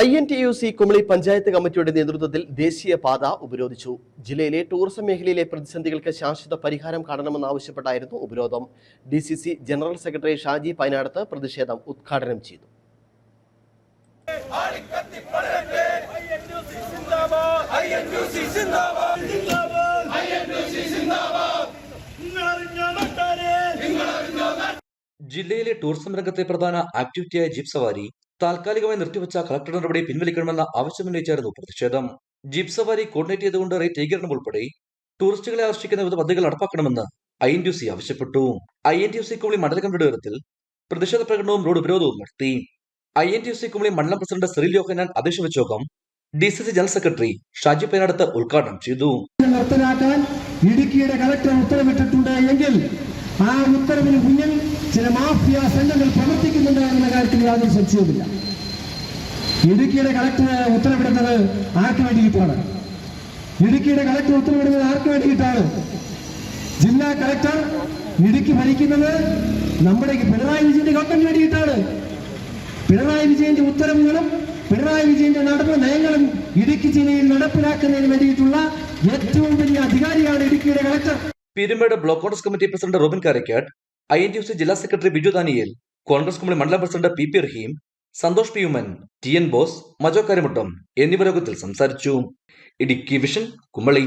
I N T U C Kumily panchayat കമ്മിറ്റിയുടെ നേതൃത്വത്തിൽ ദേശീയ പാത ഉപരോധിച്ചു. ജില്ലയിലെ ടൂറിസം മേഖലയിലെ പ്രതിസന്ധികൾക്ക് ശാശ്വത പരിഹാരം കാണണമെന്നാവശ്യപ്പെട്ടായിരുന്നു ഉപരോധം. D C C general secretary Shaji Painadath പ്രതിഷേധം ഉദ്ഘാടനം ചെയ്തു. ജില്ലയിലെ ടൂറിസം രംഗത്തെ പ്രധാന ആക്ടിവിറ്റിയായ ജീപ്പ് സവാരി താൽക്കാലികമായി നിർത്തിവെച്ച കളക്ടർ നടപടി പിൻവലിക്കണമെന്ന ആവശ്യമുന്നയിച്ചായിരുന്നു പ്രതിഷേധം. ജീപ്പ് സവാരി കോർഡിനേറ്റ് ചെയ്തുകൊണ്ട് റേറ്റ് ഏകീകരണം ഉൾപ്പെടെ ടൂറിസ്റ്റുകളെ ആകർഷിക്കുന്ന വിവിധ പദ്ധതികൾ നടപ്പാക്കണമെന്ന് ഐ എൻ ടി സി ആവശ്യപ്പെട്ടു. I N T C Kumily മണ്ഡല കമ്മിറ്റിയുടെ പ്രതിഷേധ പ്രകടനവും റോഡ് ഉപരോധവും നടത്തി. I N T C Kumily മണ്ഡലം പ്രസിഡന്റ് സിറിൽ യോഹനാൻ അധ്യക്ഷ യോഗം D C C general secretary Shaji Penadath ഉദ്ഘാടനം ചെയ്തു. നിർത്തലാക്കാൻ ഇടുക്കിയുടെ കളക്ടർ ഉത്തരവിട്ടിട്ടുണ്ട് എങ്കിൽ ആ ഉത്തരവിന് മുന്നിൽ ചില മാഫിയ സംഘങ്ങൾ പ്രവർത്തിക്കുന്നുണ്ട് എന്ന കാര്യത്തിൽ യാതൊരു സംശയവുമില്ല. ഇടുക്കിയുടെ കളക്ടർ ഉത്തരവിടുന്നത് ആർക്ക് വേണ്ടിയിട്ടാണ്? ഇടുക്കിയുടെ കളക്ടർ ഉത്തരവിടുന്നത് ആർക്ക് വേണ്ടിയിട്ടാണ്? ജില്ലാ കളക്ടർ ഇടുക്കി ഭരിക്കുന്നത് നമ്മുടെ പിണറായി വിജയന്റെ ഗവൺമെന്റ് വേണ്ടിയിട്ടാണ്. പിണറായി വിജയന്റെ ഉത്തരവുകളും പിണറായി വിജയന്റെ നടപ്പ് നയങ്ങളും ഇടുക്കി ജില്ലയിൽ നടപ്പിലാക്കുന്നതിന് വേണ്ടിയിട്ടുള്ള ഏറ്റവും വലിയ അധികാരിയാണ് ഇടുക്കിയുടെ collector. Peermade block Congress committee president Robin Karakkad I N T U C ജില്ലാ secretary Biju Daniel Congress committee മണ്ഡലം president P P Raheem Santhosh P Oommen T N Bose Majo Karyamuttam എന്നിവർ യോഗത്തിൽ സംസാരിച്ചു. ഇടുക്കി വിഷൻ കുമളി